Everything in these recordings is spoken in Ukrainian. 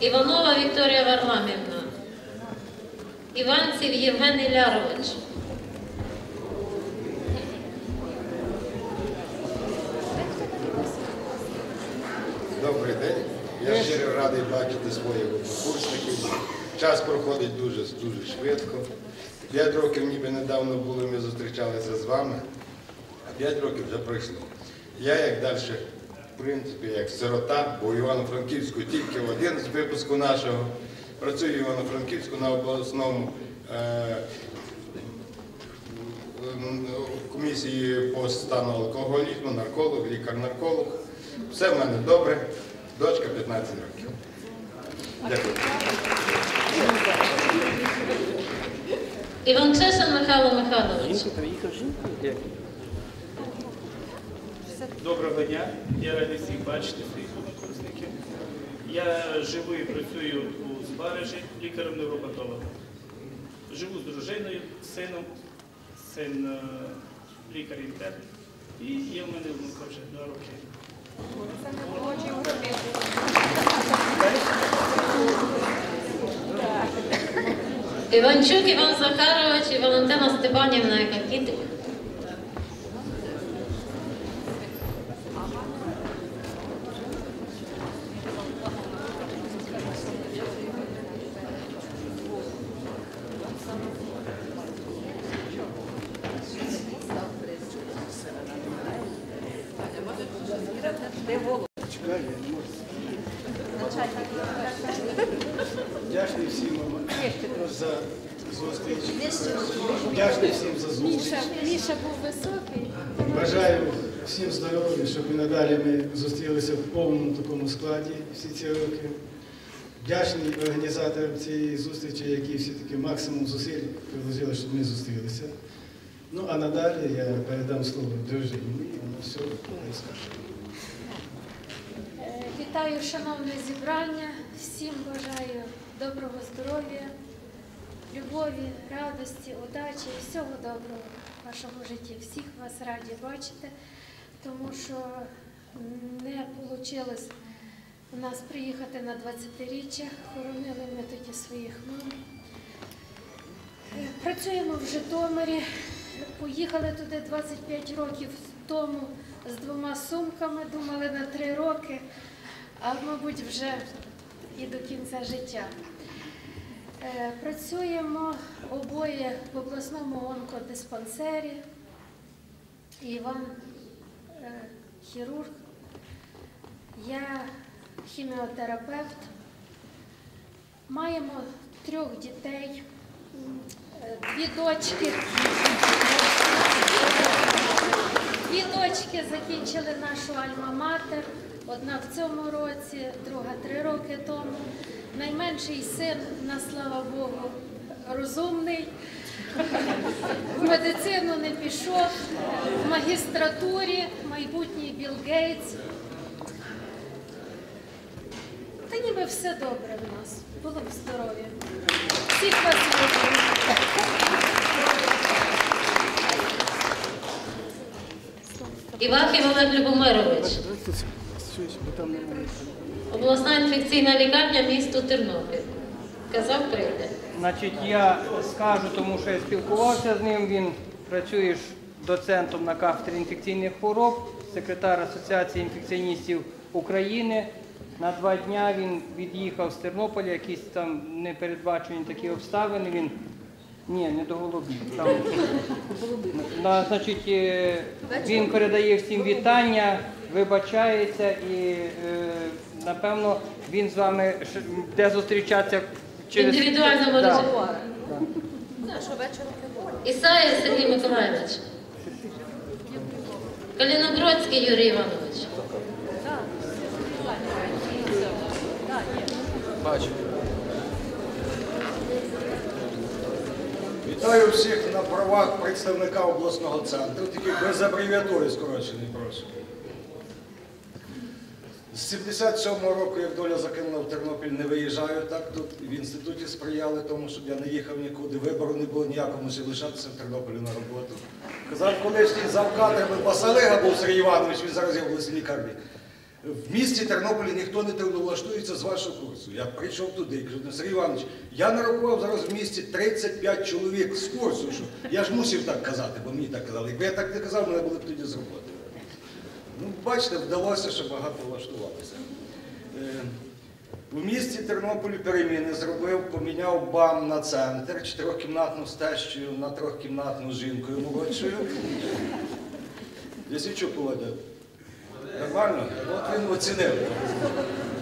Іванова Вікторія Варламівна. Іванців Євген Ілярович. Добрий день. Я щиро радий бачити своїх однокурсників. Час проходить дуже, дуже швидко. П'ять років ніби недавно були, ми зустрічалися з вами, а п'ять років вже пройшло. Я як далі, в принципі, як сирота, бо в Івано-Франківську тільки один з випуску нашого. Працюю в Івано-Франківську на обласному е, комісії по стану алкоголізму, нарколог, лікар-нарколог. Все в мене добре. Дочка 15 років. Дякую. Іван Іванчишин Михайло Михайлович. Доброго дня, я радий всіх бачити, своїх однокурсників. Я живу і працюю у Збаражі лікарем-невропатологом. Живу з дружиною, сином, син е, лікар-інтерн. І є в мене внука вже два роки. Іванчук Іван Захарович і Валентина Степанівна Якакітик. Вдячний всім за зустріч. Вдячний всім за зустріч. Міша, Міша був високий. Бажаю всім здоров'я, щоб і надалі ми зустрілися в повному такому складі всі ці роки. Вдячний організаторам цієї зустрічі, які все-таки максимум зусиль приложили, щоб ми зустрілися. Ну а надалі я передам слово дружині. і Вона все розкаже. Е, Вітаю, шановне зібрання. Всім бажаю доброго здоров'я, любові, радості, удачі і всього доброго в вашому житті. Всіх вас раді бачити, тому що не вийшло у нас приїхати на 20-річчя. Хоронили ми тоді своїх мам. Працюємо в Житомирі. Поїхали туди 25 років тому з двома сумками, думали на три роки, а мабуть вже і до кінця життя. Е, Працюємо обоє в обласному онкодиспансері. Іван е, хірург, я хіміотерапевт. Маємо трьох дітей, е, дві дочки. Дві дочки закінчили нашу альма-матер. Одна в цьому році, друга три роки тому. Найменший син, на слава Богу, розумний. В медицину не пішов, в магістратурі, майбутній Білл Гейтс. Та ніби все добре в нас. Було б здоров'я. Всіх вас люблю. Івахів Олег Любомирович. Обласна інфекційна лікарня місто Тернопіль. Казав, прийде. Значить, я скажу, тому що я спілкувався з ним. Він працює доцентом на кафедрі інфекційних хвороб, секретар Асоціації інфекціоністів України. На два дня він від'їхав з Тернополя, якісь там непередбачені такі обставини. Він ні, не до голубів. Там, на, значить, е, він передає всім вітання, вибачається і е, напевно він з вами буде зустрічатися через Індивідуальному Да. режимі. Ісаєв Сергій Миколаївич. Каліноградський Юрій Іванович. Вітаю всіх на правах представника обласного центру, тільки без абревіатури скорочений прошу. З 77-го року, як доля закинула в Тернопіль, не виїжджаю так. Тут в інституті сприяли тому, щоб я не їхав нікуди. Вибору не було ніякого, мусив лишатися в Тернополі на роботу. Казав колишній завкадрами Басалига був Сергій Іванович, він зараз є в лікарні. В місті Тернополі ніхто не трудовлаштується з вашого курсу. Я прийшов туди, і кажу, «Ну, Сергій Іванович, я нарахував зараз в місті 35 чоловік з курсу. Що я ж мусив так казати, бо мені так казали. Якби я так не казав, мене були б тоді з роботи. Ну, бачите, вдалося, що багато влаштувалося. Е, У місті Тернополі переміни зробив, поміняв БАМ на центр, чотирьохкімнатну стещу на трьохкімнатну жінкою молодшою. Лісічук поводив. Нормально? От він оцінив.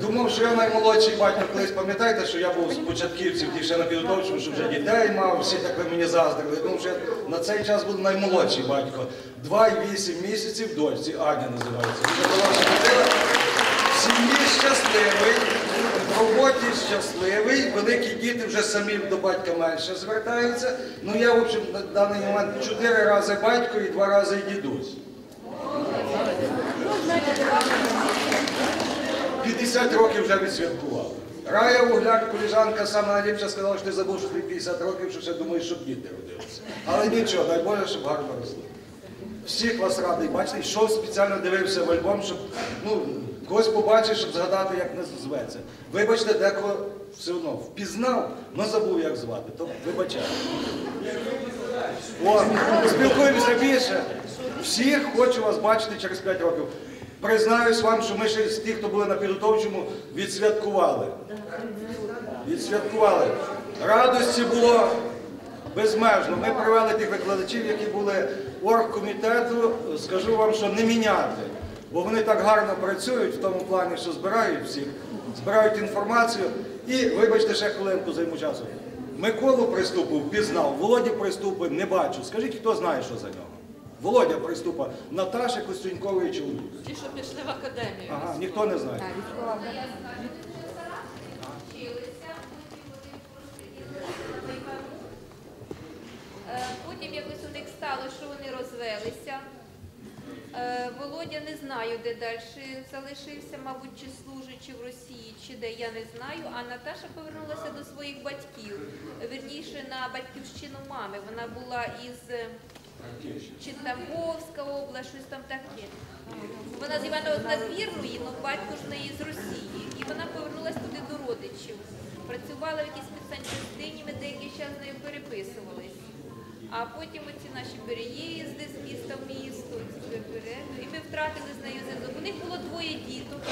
Думав, що я наймолодший батько колись пам'ятаєте, що я був з початківців, ті ще на підготовчому, що вже дітей мав, всі так мені заздрили. Думав, що я на цей час буду наймолодший батько. Два і вісім місяців дочці, Аня називається. В сім'ї щасливий, в роботі щасливий, великі діти вже самі до батька менше звертаються. Ну я, в общем, на даний момент чотири рази батько і два рази дідусь. 50 років вже відсвяткував. Рая Вугляк, коліжанка, сама найліпша сказала, що ти забув, що тобі 50 років, що ще думаєш, щоб діти родилися. Але нічого, дай Боже, щоб гарно росли. Всіх вас радий бачити. Йшов спеціально дивився в альбом, щоб ну, когось побачив, щоб згадати, як нас зветься. Вибачте, декого все одно впізнав, але забув, як звати. То вибачаю. О, спілкуємося більше. Всіх хочу вас бачити через 5 років. Признаюсь вам, що ми ще з тих, хто були на підготовчому, відсвяткували. Відсвяткували. Радості було безмежно. Ми привели тих викладачів, які були оргкомітету, скажу вам, що не міняти. Бо вони так гарно працюють в тому плані, що збирають всіх, збирають інформацію. І, вибачте, ще хвилинку займу часу. Миколу приступу впізнав, Володю приступи не бачу. Скажіть, хто знає, що за нього? Володя приступа, Наташа Костюньковий чоловік. Ті, що пішли в академію. Ага, ніхто не знає. Е, Потім якось у них стало, що вони розвелися. Е, Володя не знаю, де далі залишився, мабуть, чи служачи в Росії, чи де я не знаю. А Наташа повернулася до своїх батьків, вірніше на батьківщину мами. Вона була із чи Тамбовська область, щось там таке. Вона з Івано Надвірної, але батько ж неї з Росії. І вона повернулася туди до родичів. Працювала в якійсь спецсанчастині, ми деякий час з нею переписувались. А потім оці наші переїзди з міста в місто, і ми втратили з нею зв'язок. У них було двоє діток.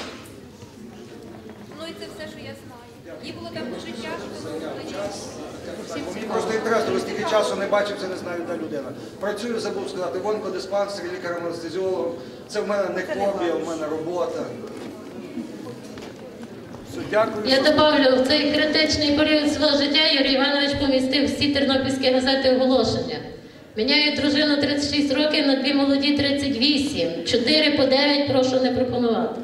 Ну і це все, що я знаю. Їй було там дуже тяжко, Мені просто інтересно, ви стільки часу не бачив, це не знаю, де людина. Працюю, забув сказати, в онкодиспансері, лікарем анестезіологом. Це в мене не хобі, а в мене робота. Дякую. Я добавлю, в цей критичний період свого життя Юрій Іванович помістив всі тернопільські газети оголошення. Міняю дружину 36 років на дві молоді 38. 4 по 9 прошу не пропонувати.